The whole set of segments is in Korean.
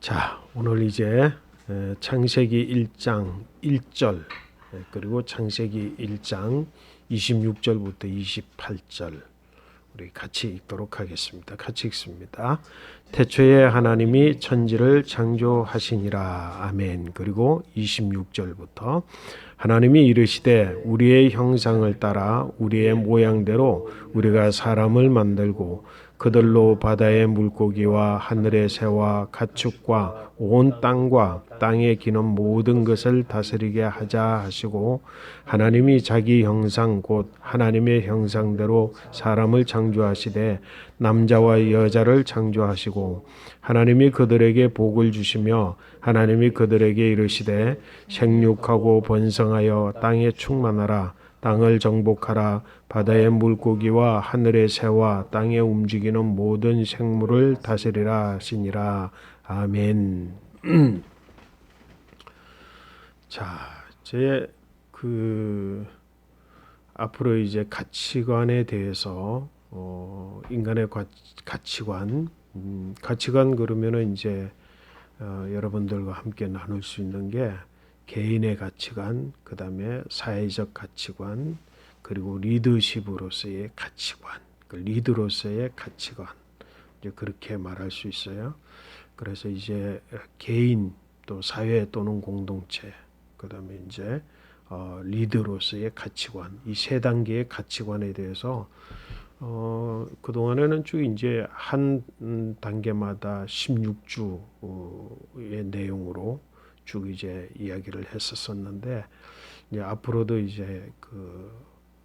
자, 오늘 이제 에, 창세기 1장 1절 에, 그리고 창세기 1장 26절부터 28절 우리 같이 읽도록 하겠습니다. 같이 읽습니다. 태초에 하나님이 천지를 창조하시니라. 아멘. 그리고 26절부터 하나님이 이르시되 우리의 형상을 따라 우리의 모양대로 우리가 사람을 만들고 그들로 바다의 물고기와 하늘의 새와 가축과 온 땅과 땅에 기는 모든 것을 다스리게 하자 하시고 하나님이 자기 형상 곧 하나님의 형상대로 사람을 창조하시되 남자와 여자를 창조하시고 하나님이 그들에게 복을 주시며 하나님이 그들에게 이르시되 생육하고 번성하여 땅에 충만하라 땅을 정복하라. 바다의 물고기와 하늘의 새와 땅에 움직이는 모든 생물을 다스리라 하시니라. 아멘. 자, 제 그 앞으로 이제 가치관에 대해서 어, 인간의 가, 가치관, 음, 가치관 그러면은 이제 어, 여러분들과 함께 나눌 수 있는 게 개인의 가치관, 그 다음에 사회적 가치관, 그리고 리더십으로서의 가치관, 그 리드로서의 가치관, 이제 그렇게 말할 수 있어요. 그래서 이제 개인 또 사회 또는 공동체, 그 다음에 이제 어, 리드로서의 가치관, 이 세 단계의 가치관에 대해서 어, 그동안에는 쭉 이제 한 음, 단계마다 16주의 내용으로 쭉 이제 이야기를 했었었는데 이제 앞으로도 이제 그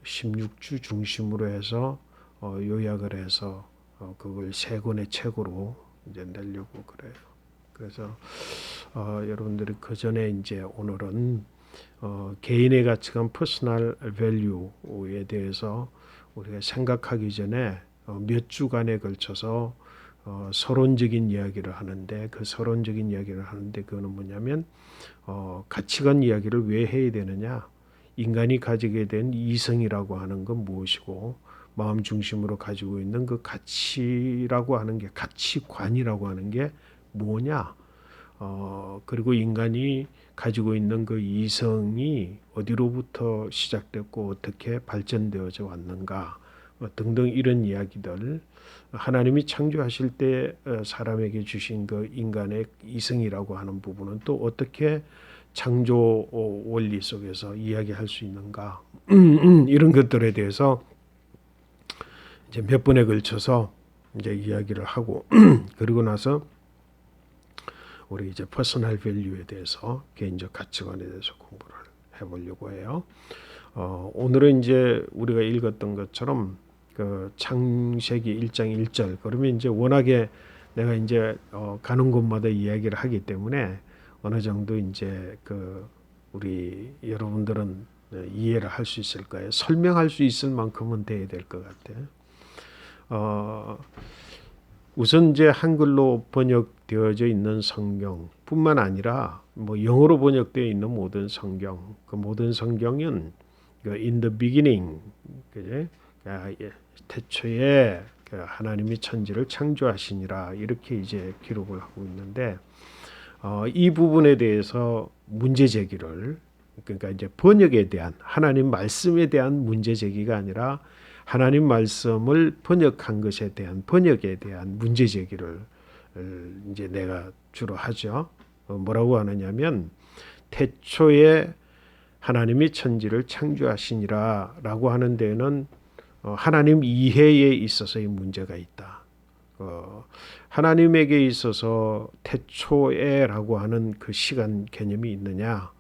16주 중심으로 해서 어, 요약을 해서 어, 그걸 세 권의 책으로 이제 내려고 그래요. 그래서 어, 여러분들이 그 전에 이제 오늘은 어, 개인의 가치관 퍼스널 밸류에 대해서 우리가 생각하기 전에 어, 몇 주간에 걸쳐서 어, 서론적인 이야기를 하는데 그 서론적인 이야기를 하는데 그거는 뭐냐면 어, 가치관 이야기를 왜 해야 되느냐? 인간이 가지게 된 이성이라고 하는 건 무엇이고 마음 중심으로 가지고 있는 그 가치라고 하는 게 가치관이라고 하는 게 뭐냐? 어, 그리고 인간이 가지고 있는 그 이성이 어디로부터 시작됐고 어떻게 발전되어져 왔는가? 어, 등등 이런 이야기들 하나님이 창조하실 때 어, 사람에게 주신 그 인간의 이성이라고 하는 부분은 또 어떻게 창조 원리 속에서 이야기할 수 있는가 이런 것들에 대해서 이제 몇 번에 걸쳐서 이제 이야기를 하고 그리고 나서 우리 이제 퍼스널 밸류에 대해서 개인적 가치관에 대해서 공부를 해보려고 해요. 어, 오늘은 이제 우리가 읽었던 것처럼 그 창세기 1장 1절 그러면 이제 워낙에 내가 이제 어, 가는 곳마다 이야기를 하기 때문에 어느 정도 이제 그 우리 여러분들은 이해를 할 수 있을 거예요. 설명할 수 있을 만큼은 돼야 될 것 같아요. 어, 우선 이제 한글로 번역되어져 있는 성경뿐만 아니라 뭐 영어로 번역되어 있는 모든 성경, 그 모든 성경은 그 in the beginning, 그제 태초에 그 하나님이 천지를 창조하시니라 이렇게 이제 기록을 하고 있는데 어, 이 부분에 대해서 문제 제기를 그러니까 이제 번역에 대한 하나님 말씀에 대한 문제 제기가 아니라 하나님 말씀을 번역한 것에 대한 번역에 대한 문제 제기를 이제 내가 주로 하죠. 어, 뭐라고 하느냐면 태초에 하나님이 천지를 창조하시니라라고 하는 데는 어, 하나님 이해에 있어서의 문제가 있다. 어, 하나님에게 있어서 태초에라고 하는 그 시간 개념이 있느냐?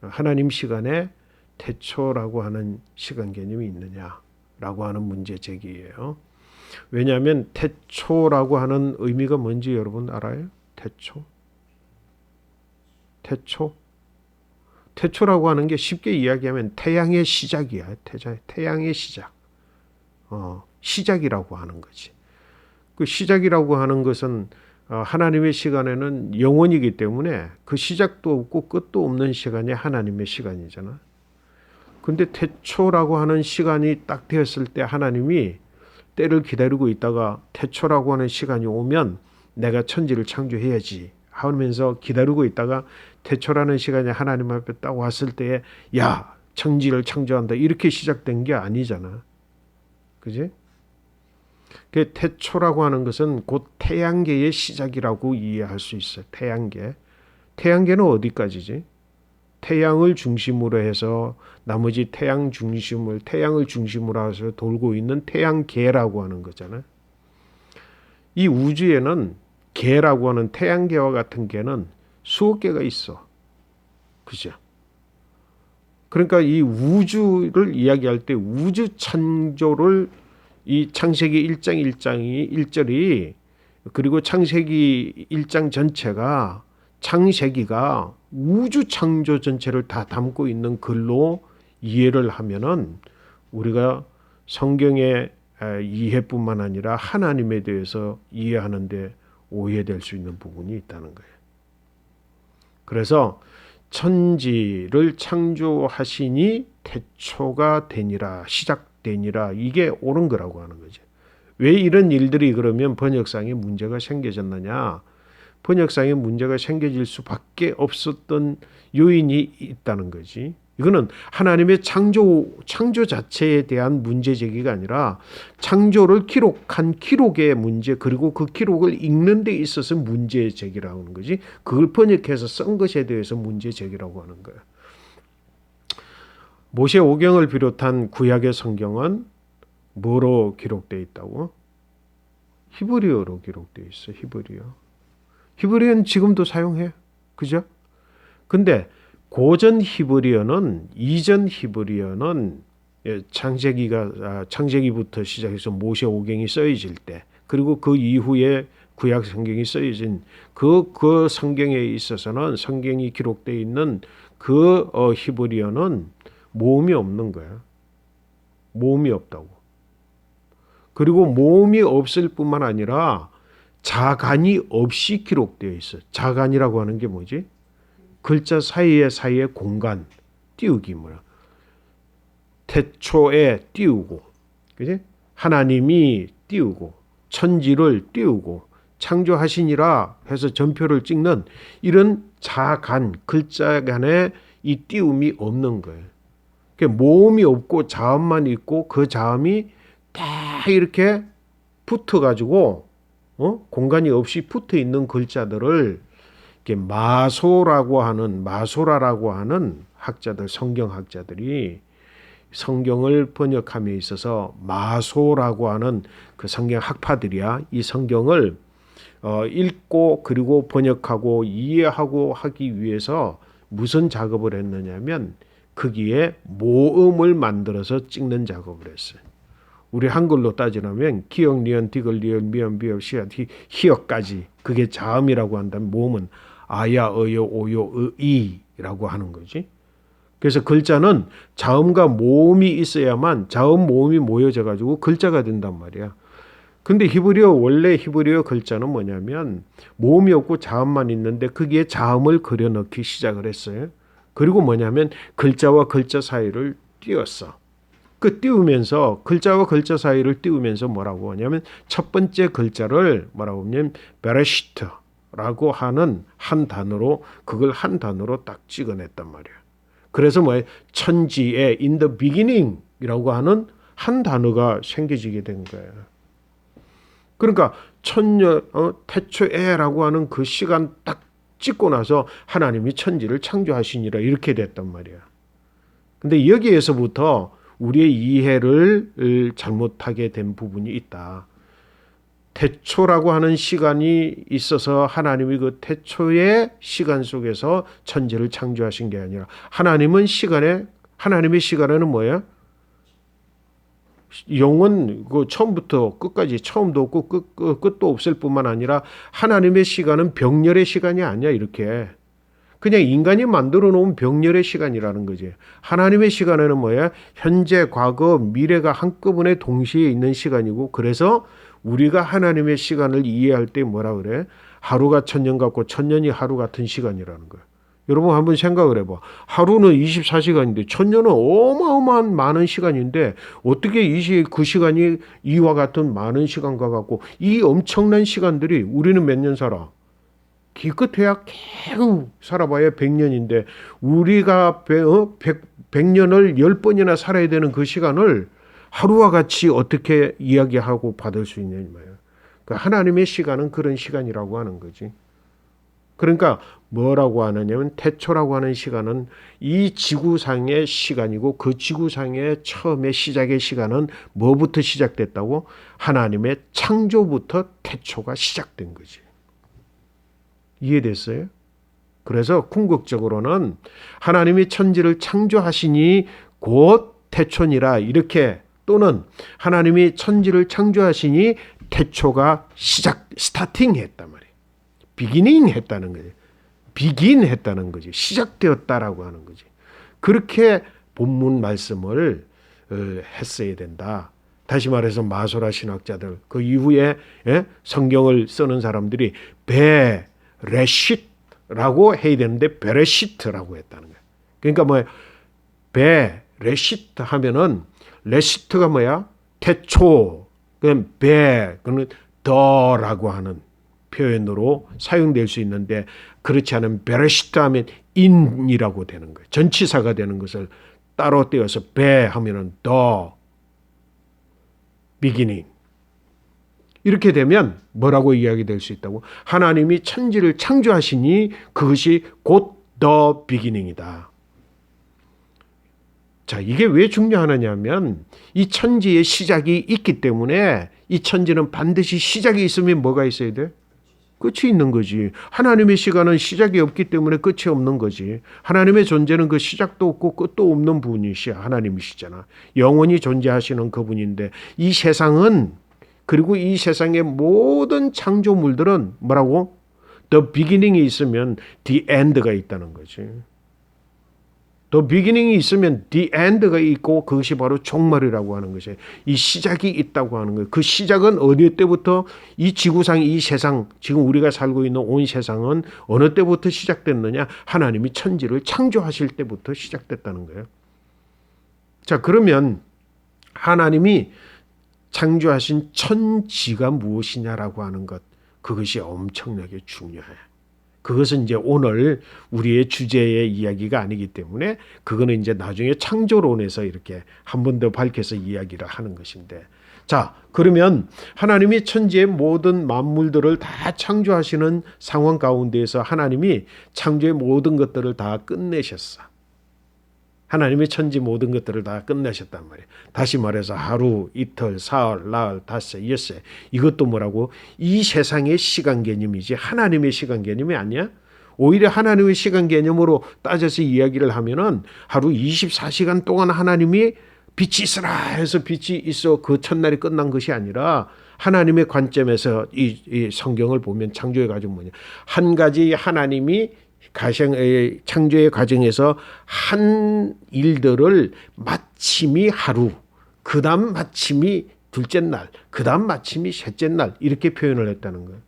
하나님 시간에 태초라고 하는 시간 개념이 있느냐? 라고 하는 문제 제기예요. 왜냐하면 태초라고 하는 의미가 뭔지 여러분 알아요? 태초? 태초? 태초라고 하는 게 쉽게 이야기하면 태양의 시작이야. 태양의 시작. 어, 시작이라고 하는 거지. 그 시작이라고 하는 것은 어, 하나님의 시간에는 영원이기 때문에 그 시작도 없고 끝도 없는 시간이 하나님의 시간이잖아. 근데 태초라고 하는 시간이 딱 되었을 때 하나님이 때를 기다리고 있다가 태초라고 하는 시간이 오면 내가 천지를 창조해야지 하면서 기다리고 있다가 태초라는 시간이 하나님 앞에 딱 왔을 때에 야 천지를 창조한다 이렇게 시작된 게 아니잖아. 그지? 그 태초라고 하는 것은 곧 태양계의 시작이라고 이해할 수 있어요. 태양계. 태양계는 어디까지지? 태양을 중심으로 해서 나머지 태양 중심을 태양을 중심으로 해서 돌고 있는 태양계라고 하는 거잖아요. 이 우주에는 개라고 하는 태양계와 같은 개는 수억 개가 있어. 그죠? 그러니까 이 우주를 이야기할 때 우주 창조를 이 창세기 1장 1장이 1절이 그리고 창세기 1장 전체가 창세기가 우주 창조 전체를 다 담고 있는 글로 이해를 하면은 우리가 성경의 이해뿐만 아니라 하나님에 대해서 이해하는데 오해될 수 있는 부분이 있다는 거예요. 그래서 천지를 창조하시니 태초가 되니라 시작되니라 이게 옳은 거라고 하는 거죠. 왜 이런 일들이 그러면 번역상에 문제가 생겨졌느냐? 번역상에 문제가 생겨질 수밖에 없었던 요인이 있다는 거지. 이거는 하나님의 창조 창조 자체에 대한 문제 제기가 아니라 창조를 기록한 기록의 문제 그리고 그 기록을 읽는 데 있어서 문제 제기라고 하는 거지. 그걸 번역해서 쓴 것에 대해서 문제 제기라고 하는 거야. 모세 오경을 비롯한 구약의 성경은 뭐로 기록되어 있다고? 히브리어로 기록되어 있어. 히브리어. 히브리어는 지금도 사용해. 그죠? 근데 고전 히브리어는 이전 히브리어는 예, 창세기가 아, 창세기부터 시작해서 모세 오경이 쓰여질 때 그리고 그 이후에 구약 성경이 쓰여진 그, 그 성경에 있어서는 성경이 기록되어 있는 그 어, 히브리어는 모음이 없는 거야. 모음이 없다고. 그리고 모음이 없을 뿐만 아니라 자간이 없이 기록되어 있어. 자간이라고 하는 게 뭐지? 글자 사이에 사이에 공간 띄우기 뭐야? 태초에 띄우고, 그지? 하나님이 띄우고 천지를 띄우고 창조하시니라 해서 전표를 찍는 이런 자간 글자 간에 이 띄움이 없는 거예요. 모음이 없고 자음만 있고 그 자음이 다 이렇게 붙어 가지고 어? 공간이 없이 붙어 있는 글자들을 마소라고 하는 마소라라고 하는 학자들 성경학자들이 성경을 번역함에 있어서 마소라고 하는 그 성경 학파들이야 이 성경을 어, 읽고 그리고 번역하고 이해하고 하기 위해서 무슨 작업을 했느냐면 거기에 모음을 만들어서 찍는 작업을 했어요. 우리 한글로 따지면 기역, 니은, 디귿, 리을, 미음, 비읍, 시앗, 히읗까지 그게 자음이라고 한다면 모음은 아야, 어요, 오요, 의이라고 하는 거지. 그래서 글자는 자음과 모음이 있어야만 자음 모음이 모여져 가지고 글자가 된단 말이야. 근데 히브리어 원래 히브리어 글자는 뭐냐면 모음이 없고 자음만 있는데 거기에 자음을 그려 넣기 시작을 했어요. 그리고 뭐냐면 글자와 글자 사이를 띄웠어. 그 띄우면서 글자와 글자 사이를 띄우면서 뭐라고 하냐면 첫 번째 글자를 뭐라고 하냐면 베레시트라고 하는 한 단어로 그걸 한 단어로 딱 찍어냈단 말이야. 그래서 뭐 천지에 in the beginning이라고 하는 한 단어가 생겨지게 된 거예요. 그러니까 천년 어, 태초에라고 하는 그 시간 딱 찍고 나서 하나님이 천지를 창조하시니라 이렇게 됐단 말이야. 근데 여기에서부터 우리의 이해를 잘못하게 된 부분이 있다. 태초라고 하는 시간이 있어서 하나님이 그 태초의 시간 속에서 천지를 창조하신 게 아니라 하나님은 시간에 하나님의 시간에는 뭐야? 영원 그 처음부터 끝까지 처음도 없고 끝, 끝, 끝도 없을 뿐만 아니라 하나님의 시간은 병렬의 시간이 아니야 이렇게 그냥 인간이 만들어 놓은 병렬의 시간이라는 거지. 하나님의 시간에는 뭐야? 현재, 과거, 미래가 한꺼번에 동시에 있는 시간이고 그래서 우리가 하나님의 시간을 이해할 때 뭐라 그래? 하루가 천년 같고 천년이 하루 같은 시간이라는 거야. 여러분 한번 생각을 해봐. 하루는 24시간인데 천년은 어마어마한 많은 시간인데 어떻게 이그 시간이 이와 같은 많은 시간과 같고 이 엄청난 시간들이 우리는 몇 년 살아? 기껏해야 계속 살아봐야 100년인데 우리가 100, 어? 100, 100 년을 10번이나 살아야 되는 그 시간을 하루와 같이 어떻게 이야기하고 받을 수 있냐 이 말이에요. 그 하나님의 시간은 그런 시간이라고 하는 거지. 그러니까 뭐라고 하느냐면 태초라고 하는 시간은 이 지구상의 시간이고 그 지구상의 처음의 시작의 시간은 뭐부터 시작됐다고? 하나님의 창조부터 태초가 시작된 거지. 이해됐어요? 그래서 궁극적으로는 하나님이 천지를 창조하시니 곧 태초니라 이렇게 또는 하나님이 천지를 창조하시니 태초가 시작 스타팅 했단 말이에요. 비기닝 했다는 거지. 비긴 했다는 거지. 시작되었다라고 하는 거지. 그렇게 본문 말씀을 어, 했어야 된다. 다시 말해서 마소라 신학자들 그 이후에 예? 성경을 쓰는 사람들이 베 레시트라고 해야 되는데 베레시트라고 했다는 거예요. 그러니까 뭐베 레시트 하면은 레시트가 뭐야? 태초. 그럼 베 그는 더라고 하는 표현으로 사용될 수 있는데 그렇지 않은 베레시트 하면 인이라고 되는 거예요. 전치사가 되는 것을 따로 떼어서 베 하면은 더 비기닝 이렇게 되면 뭐라고 이야기 될 수 있다고? 하나님이 천지를 창조하시니 그것이 곧 더 비기닝이다. 자, 이게 왜 중요하느냐면 이 천지의 시작이 있기 때문에 이 천지는 반드시 시작이 있으면 뭐가 있어야 돼? 끝이 있는 거지. 하나님의 시간은 시작이 없기 때문에 끝이 없는 거지. 하나님의 존재는 그 시작도 없고 끝도 없는 분이시야. 하나님이시잖아. 영원히 존재하시는 그분인데 이 세상은 그리고 이 세상의 모든 창조물들은 뭐라고? The beginning이 있으면 the end가 있다는 거지. The beginning이 있으면 the end가 있고 그것이 바로 종말이라고 하는 것이 이 시작이 있다고 하는 거예요. 그 시작은 어느 때부터 이 지구상 이 세상 지금 우리가 살고 있는 온 세상은 어느 때부터 시작됐느냐? 하나님이 천지를 창조하실 때부터 시작됐다는 거예요. 자, 그러면 하나님이 창조하신 천지가 무엇이냐라고 하는 것 그것이 엄청나게 중요해. 그것은 이제 오늘 우리의 주제의 이야기가 아니기 때문에 그거는 이제 나중에 창조론에서 이렇게 한 번 더 밝혀서 이야기를 하는 것인데 자 그러면 하나님이 천지의 모든 만물들을 다 창조하시는 상황 가운데에서 하나님이 창조의 모든 것들을 다 끝내셨어. 하나님의 천지 모든 것들을 다 끝내셨단 말이에요. 다시 말해서 하루, 이틀, 사흘, 나흘, 닷새, 엿새 이것도 뭐라고? 이 세상의 시간 개념이지 하나님의 시간 개념이 아니야. 오히려 하나님의 시간 개념으로 따져서 이야기를 하면은 하루 24시간 동안 하나님이 빛이 있으라 해서 빛이 있어 그 첫날이 끝난 것이 아니라 하나님의 관점에서 이, 이 성경을 보면 창조의 과정 뭐냐 한 가지 하나님이 가정의 창조의 과정에서 한 일들을 마침이 하루, 그 다음 마침이 둘째 날, 그 다음 마침이 셋째 날 이렇게 표현을 했다는 거예요.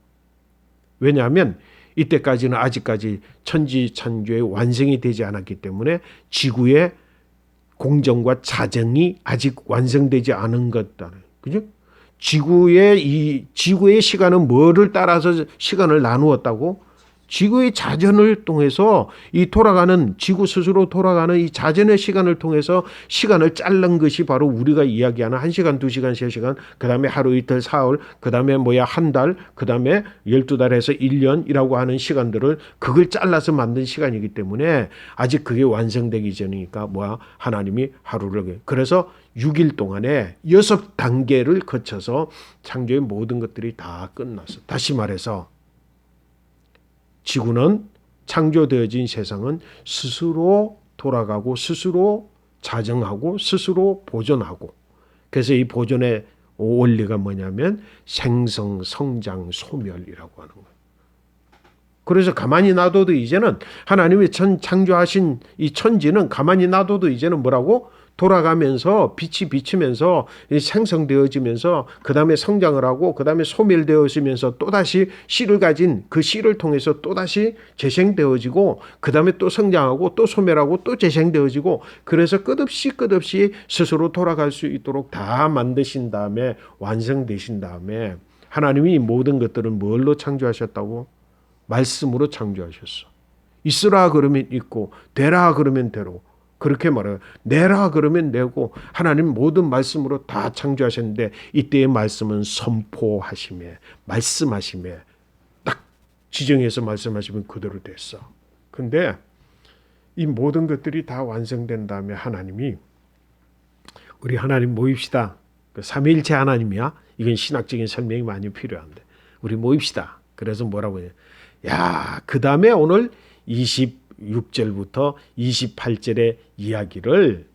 왜냐하면 이때까지는 아직까지 천지 창조의 완성이 되지 않았기 때문에 지구의 공정과 자정이 아직 완성되지 않은 것다. 그죠? 지구의 이 지구의 시간은 뭐를 따라서 시간을 나누었다고? 지구의 자전을 통해서 이 돌아가는 지구 스스로 돌아가는 이 자전의 시간을 통해서 시간을 자른 것이 바로 우리가 이야기하는 1시간, 2시간, 3시간, 그다음에 하루 이틀, 사흘, 그다음에 뭐야 한 달, 그다음에 12달에서 1년이라고 하는 시간들을 그걸 잘라서 만든 시간이기 때문에 아직 그게 완성되기 전이니까 뭐야 하나님이 하루를 그래서 6일 동안에 여섯 단계를 거쳐서 창조의 모든 것들이 다 끝났어. 다시 말해서 지구는 창조되어진 세상은 스스로 돌아가고 스스로 자정하고 스스로 보존하고 그래서 이 보존의 원리가 뭐냐면 생성, 성장, 소멸이라고 하는 거예요. 그래서 가만히 놔둬도 이제는 하나님이 천 창조하신 이 천지는 가만히 놔둬도 이제는 뭐라고 돌아가면서 빛이 비치면서 생성되어지면서 그 다음에 성장을 하고 그 다음에 소멸되어지면서 또 다시 씨를 가진 그 씨를 통해서 또 다시 재생되어지고 그 다음에 또 성장하고 또 소멸하고 또 재생되어지고 그래서 끝없이 끝없이 스스로 돌아갈 수 있도록 다 만드신 다음에 완성되신 다음에 하나님이 모든 것들은 뭘로 창조하셨다고 말씀으로 창조하셨어. 있으라 그러면 있고 되라 그러면 되로 그렇게 말해요. 내라 그러면 내고 하나님 모든 말씀으로 다 창조하셨는데 이때의 말씀은 선포하심에 말씀하심에 딱 지정해서 말씀하시면 그대로 됐어. 근데 이 모든 것들이 다 완성된 다음에 하나님이 우리 하나님 모입시다. 그 삼위일체 하나님이야. 이건 신학적인 설명이 많이 필요한데 우리 모입시다. 그래서 뭐라고 해요? 야, 그 다음에 오늘 26절부터 28절의 이야기를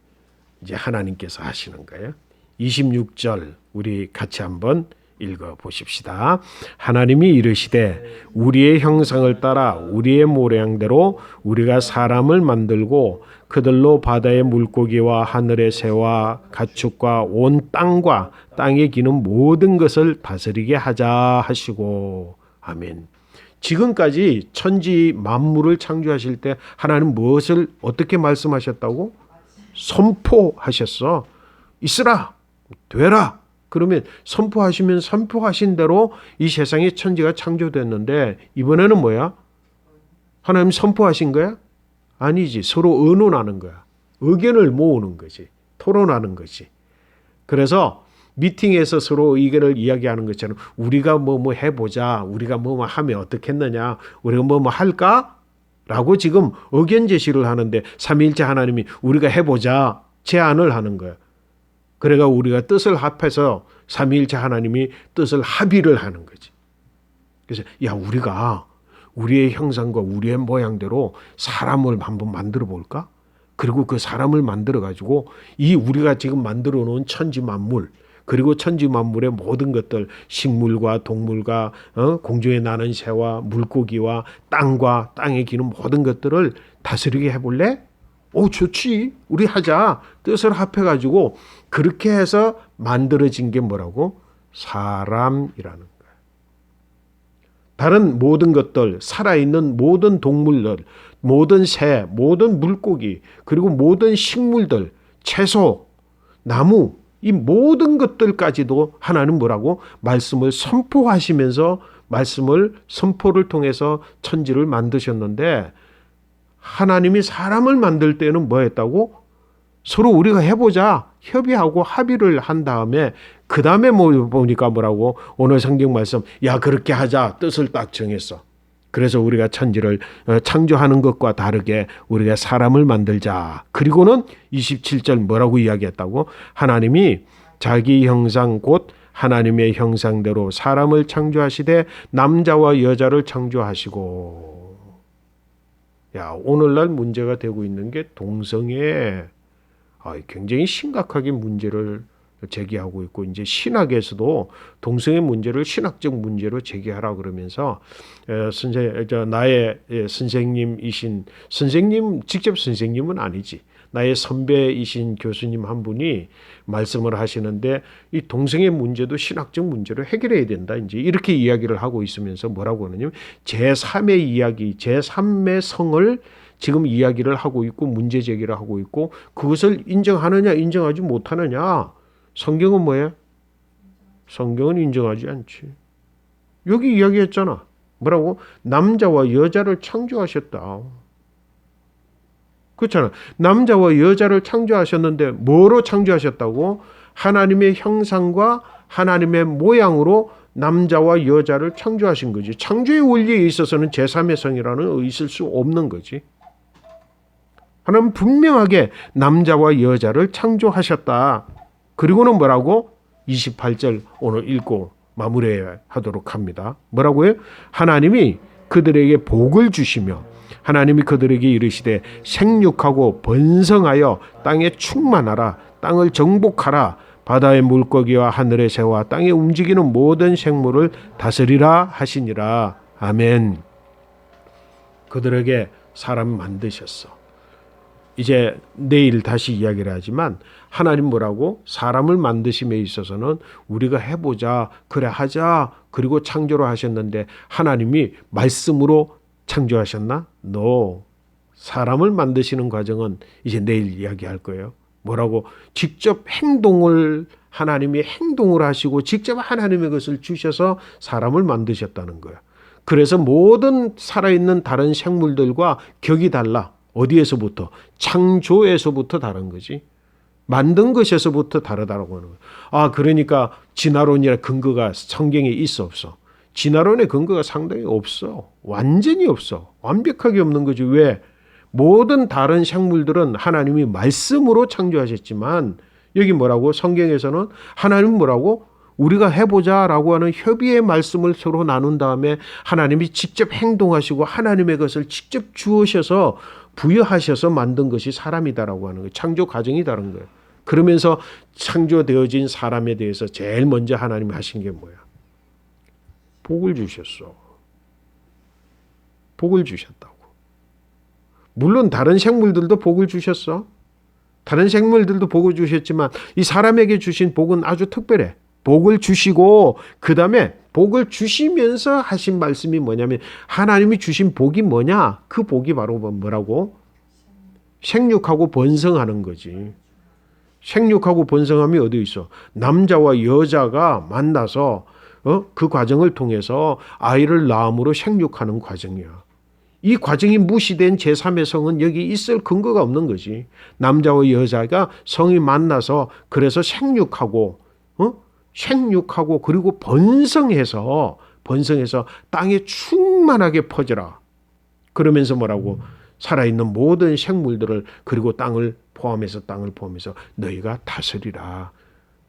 이제 하나님께서 하시는 거예요. 26절 우리 같이 한번 읽어 보십시다. 하나님이 이르시되 우리의 형상을 따라 우리의 모양대로 우리가 사람을 만들고 그들로 바다의 물고기와 하늘의 새와 가축과 온 땅과 땅에 기는 모든 것을 다스리게 하자 하시고 아멘. 지금까지 천지 만물을 창조하실 때 하나님 무엇을 어떻게 말씀하셨다고? 선포하셨어. 있으라. 되라. 그러면 선포하시면 선포하신 대로 이 세상의 천지가 창조됐는데 이번에는 뭐야? 하나님 선포하신 거야? 아니지. 서로 의논하는 거야. 의견을 모으는 거지. 토론하는 거지. 그래서 미팅에서 서로 의견을 이야기하는 것처럼 우리가 뭐 뭐 해보자. 우리가 뭐 뭐 하면 어떻겠느냐. 우리가 뭐 뭐 할까? 라고 지금 의견 제시를 하는데 삼위일체 하나님이 우리가 해보자 제안을 하는 거예요. 그래가 우리가 뜻을 합해서 삼위일체 하나님이 뜻을 합의를 하는 거지. 그래서 야 우리가 우리의 형상과 우리의 모양대로 사람을 한번 만들어 볼까? 그리고 그 사람을 만들어 가지고 이 우리가 지금 만들어 놓은 천지 만물 그리고 천지 만물의 모든 것들 식물과 동물과 어? 공중에 나는 새와 물고기와 땅과 땅에 기는 모든 것들을 다스리게 해볼래? 오 좋지 우리 하자 뜻을 합해가지고 그렇게 해서 만들어진 게 뭐라고 사람이라는 거야. 다른 모든 것들 살아있는 모든 동물들 모든 새 모든 물고기 그리고 모든 식물들 채소 나무 이 모든 것들까지도 하나님 뭐라고 말씀을 선포하시면서 말씀을 선포를 통해서 천지를 만드셨는데 하나님이 사람을 만들 때는 뭐 했다고? 서로 우리가 해보자 협의하고 합의를 한 다음에 그 다음에 뭐 보니까 뭐라고 오늘 성경 말씀 야 그렇게 하자 뜻을 딱 정했어. 그래서 우리가 천지를 어, 창조하는 것과 다르게 우리가 사람을 만들자. 그리고는 27절 뭐라고 이야기했다고? 하나님이 자기 형상 곧 하나님의 형상대로 사람을 창조하시되 남자와 여자를 창조하시고 야, 오늘날 문제가 되고 있는 게 동성애 아, 굉장히 심각하게 문제를 제기하고 있고 이제 신학에서도 동성애 문제를 신학적 문제로 제기하라 그러면서 에, 선생 저 나의 예, 선생님이신 선생님 직접 선생님은 아니지. 나의 선배이신 교수님 한 분이 말씀을 하시는데 이 동성애 문제도 신학적 문제로 해결해야 된다. 이제 이렇게 이야기를 하고 있으면서 뭐라고 하느냐면 제3의 이야기 제3의 성을 지금 이야기를 하고 있고 문제 제기를 하고 있고 그것을 인정하느냐 인정하지 못하느냐 성경은 뭐예요? 성경은 인정하지 않지. 여기 이야기했잖아. 뭐라고? 남자와 여자를 창조하셨다. 그렇잖아. 남자와 여자를 창조하셨는데 뭐로 창조하셨다고? 하나님의 형상과 하나님의 모양으로 남자와 여자를 창조하신 거지. 창조의 원리에 있어서는 제3의 성이라는 있을 수 없는 거지. 하나님 분명하게 남자와 여자를 창조하셨다. 그리고는 뭐라고? 28절 오늘 읽고 마무리하도록 합니다. 뭐라고요? 하나님이 그들에게 복을 주시며 하나님이 그들에게 이르시되 생육하고 번성하여 땅에 충만하라 땅을 정복하라 바다의 물고기와 하늘의 새와 땅에 움직이는 모든 생물을 다스리라 하시니라 아멘. 그들에게 사람 만드셨어. 이제 내일 다시 이야기를 하지만 하나님 뭐라고 사람을 만드심에 있어서는 우리가 해보자 그래 하자 그리고 창조를 하셨는데 하나님이 말씀으로 창조하셨나? No. 사람을 만드시는 과정은 이제 내일 이야기할 거예요. 뭐라고 직접 행동을 하나님이 행동을 하시고 직접 하나님의 것을 주셔서 사람을 만드셨다는 거예요. 그래서 모든 살아있는 다른 생물들과 격이 달라. 어디에서부터? 창조에서부터 다른 거지. 만든 것에서부터 다르다라고 하는 거예요. 아, 그러니까 진화론이라 근거가 성경에 있어 없어? 진화론의 근거가 상당히 없어. 완전히 없어. 완벽하게 없는 거지. 왜? 모든 다른 생물들은 하나님이 말씀으로 창조하셨지만 여기 뭐라고 성경에서는 하나님 뭐라고 우리가 해보자라고 하는 협의의 말씀을 서로 나눈 다음에 하나님이 직접 행동하시고 하나님의 것을 직접 주으셔서 부여하셔서 만든 것이 사람이다라고 하는 거예요. 창조 과정이 다른 거예요. 그러면서 창조되어진 사람에 대해서 제일 먼저 하나님이 하신 게 뭐야? 복을 주셨어. 복을 주셨다고. 물론 다른 생물들도 복을 주셨어. 다른 생물들도 복을 주셨지만 이 사람에게 주신 복은 아주 특별해. 복을 주시고 그 다음에 복을 주시면서 하신 말씀이 뭐냐면 하나님이 주신 복이 뭐냐? 그 복이 바로 뭐라고? 생육하고 번성하는 거지. 생육하고 번성함이 어디 있어? 남자와 여자가 만나서 어? 그 과정을 통해서 아이를 낳음으로 생육하는 과정이야. 이 과정이 무시된 제3의 성은 여기 있을 근거가 없는 거지. 남자와 여자가 성이 만나서 그래서 생육하고 어? 생육하고 그리고 번성해서 번성해서 땅에 충만하게 퍼져라. 그러면서 뭐라고 살아있는 모든 생물들을 그리고 땅을 포함해서 땅을 포함해서 너희가 다스리라.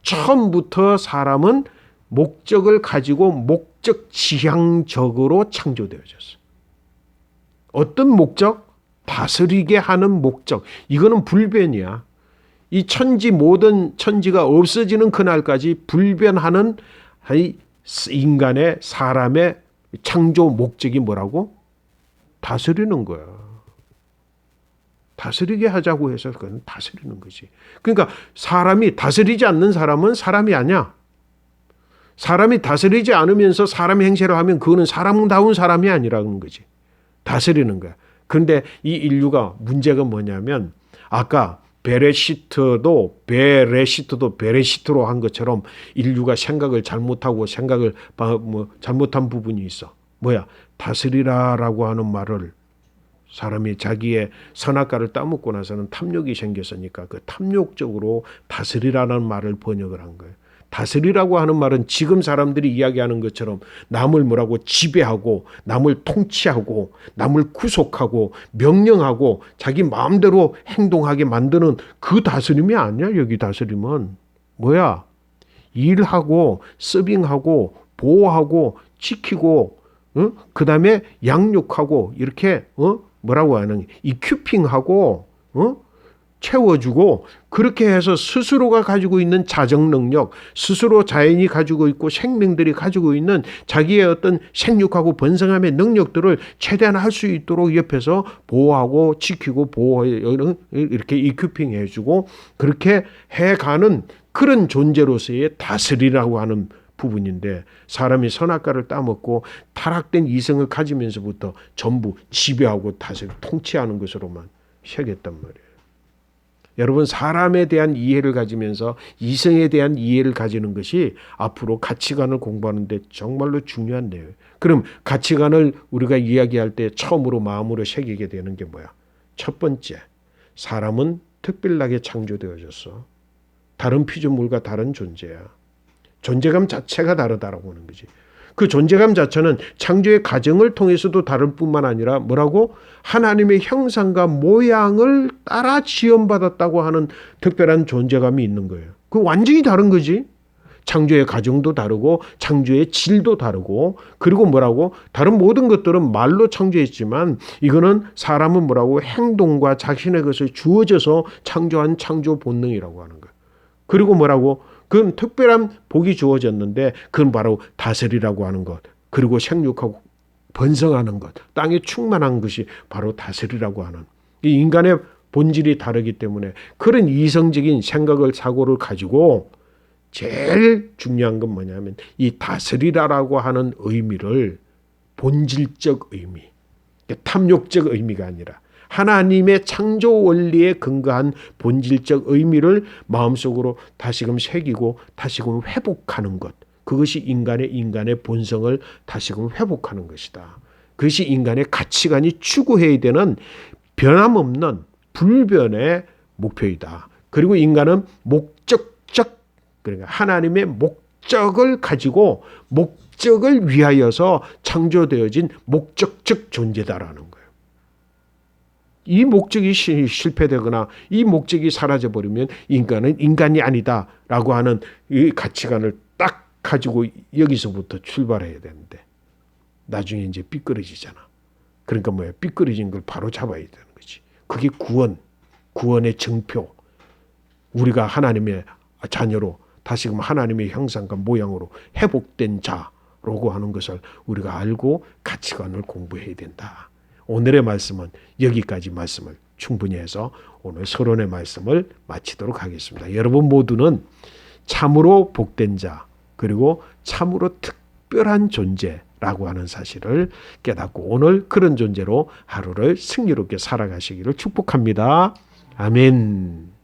처음부터 사람은 목적을 가지고 목적 지향적으로 창조되어졌어. 어떤 목적? 다스리게 하는 목적. 이거는 불변이야. 이 천지 모든 천지가 없어지는 그날까지 불변하는 인간의 사람의 창조 목적이 뭐라고? 다스리는 거야. 다스리게 하자고 해서 그건 다스리는 거지. 그러니까 사람이 다스리지 않는 사람은 사람이 아니야. 사람이 다스리지 않으면서 사람 행세를 하면 그거는 사람다운 사람이 아니라는 거지. 다스리는 거야. 그런데 이 인류가 문제가 뭐냐면 아까 베레시트도 베레시트도 베레시트로 한 것처럼 인류가 생각을 잘못하고 생각을 뭐 잘못한 부분이 있어. 뭐야? 다스리라라고 하는 말을 사람이 자기의 선악과를 따먹고 나서는 탐욕이 생겼으니까 그 탐욕적으로 다스리라는 말을 번역을 한 거예요. 다스리라고 하는 말은 지금 사람들이 이야기하는 것처럼 남을 뭐라고 지배하고 남을 통치하고 남을 구속하고 명령하고 자기 마음대로 행동하게 만드는 그 다스림이 아니야 여기 다스림은 뭐야 일하고 서빙하고 보호하고 지키고 어? 그 다음에 양육하고 이렇게 어? 뭐라고 하는 이 큐핑하고 어? 채워주고 그렇게 해서 스스로가 가지고 있는 자정 능력, 스스로 자연이 가지고 있고 생명들이 가지고 있는 자기의 어떤 생육하고 번성함의 능력들을 최대한 할 수 있도록 옆에서 보호하고 지키고 보호 이렇게 이큐핑 해주고 그렇게 해가는 그런 존재로서의 다스리라고 하는 부분인데 사람이 선악과를 따먹고 타락된 이성을 가지면서부터 전부 지배하고 다스리 통치하는 것으로만 새겼단 말이에요. 여러분 사람에 대한 이해를 가지면서 이성에 대한 이해를 가지는 것이 앞으로 가치관을 공부하는데 정말로 중요한데요. 그럼 가치관을 우리가 이야기할 때 처음으로 마음으로 새기게 되는 게 뭐야? 첫 번째, 사람은 특별하게 창조되어졌어. 다른 피조물과 다른 존재야. 존재감 자체가 다르다라고 하는 거지. 그 존재감 자체는 창조의 과정을 통해서도 다를 뿐만 아니라 뭐라고 하나님의 형상과 모양을 따라 지원받았다고 하는 특별한 존재감이 있는 거예요. 그 완전히 다른 거지. 창조의 과정도 다르고 창조의 질도 다르고 그리고 뭐라고 다른 모든 것들은 말로 창조했지만 이거는 사람은 뭐라고 행동과 자신의 것을 주어져서 창조한 창조 본능이라고 하는 거예요. 그리고 뭐라고 그건 특별한 복이 주어졌는데 그건 바로 다스리라고 하는 것. 그리고 생육하고 번성하는 것. 땅에 충만한 것이 바로 다스리라고 하는. 이 인간의 본질이 다르기 때문에 그런 이성적인 생각을 사고를 가지고 제일 중요한 건 뭐냐면 이 다스리라라고 하는 의미를 본질적 의미, 탐욕적 의미가 아니라 하나님의 창조 원리에 근거한 본질적 의미를 마음속으로 다시금 새기고 다시금 회복하는 것. 그것이 인간의 인간의 본성을 다시금 회복하는 것이다. 그것이 인간의 가치관이 추구해야 되는 변함없는 불변의 목표이다. 그리고 인간은 목적적 그러니까 하나님의 목적을 가지고 목적을 위하여서 창조되어진 목적적 존재다라는 거예요. 이 목적이 시- 실패되거나 이 목적이 사라져 버리면 인간은 인간이 아니다라고 하는 이 가치관을 딱 가지고 여기서부터 출발해야 되는데 나중에 이제 삐끄러지잖아. 그러니까 뭐야? 삐끄러진 걸 바로 잡아야 되는 거지. 그게 구원, 구원의 정표. 우리가 하나님의 자녀로 다시금 하나님의 형상과 모양으로 회복된 자라고 하는 것을 우리가 알고 가치관을 공부해야 된다. 오늘의 말씀은 여기까지 말씀을 충분히 해서 오늘 서론의 말씀을 마치도록 하겠습니다. 여러분 모두는 참으로 복된 자 그리고 참으로 특별한 존재라고 하는 사실을 깨닫고 오늘 그런 존재로 하루를 승리롭게 살아가시기를 축복합니다. 아멘.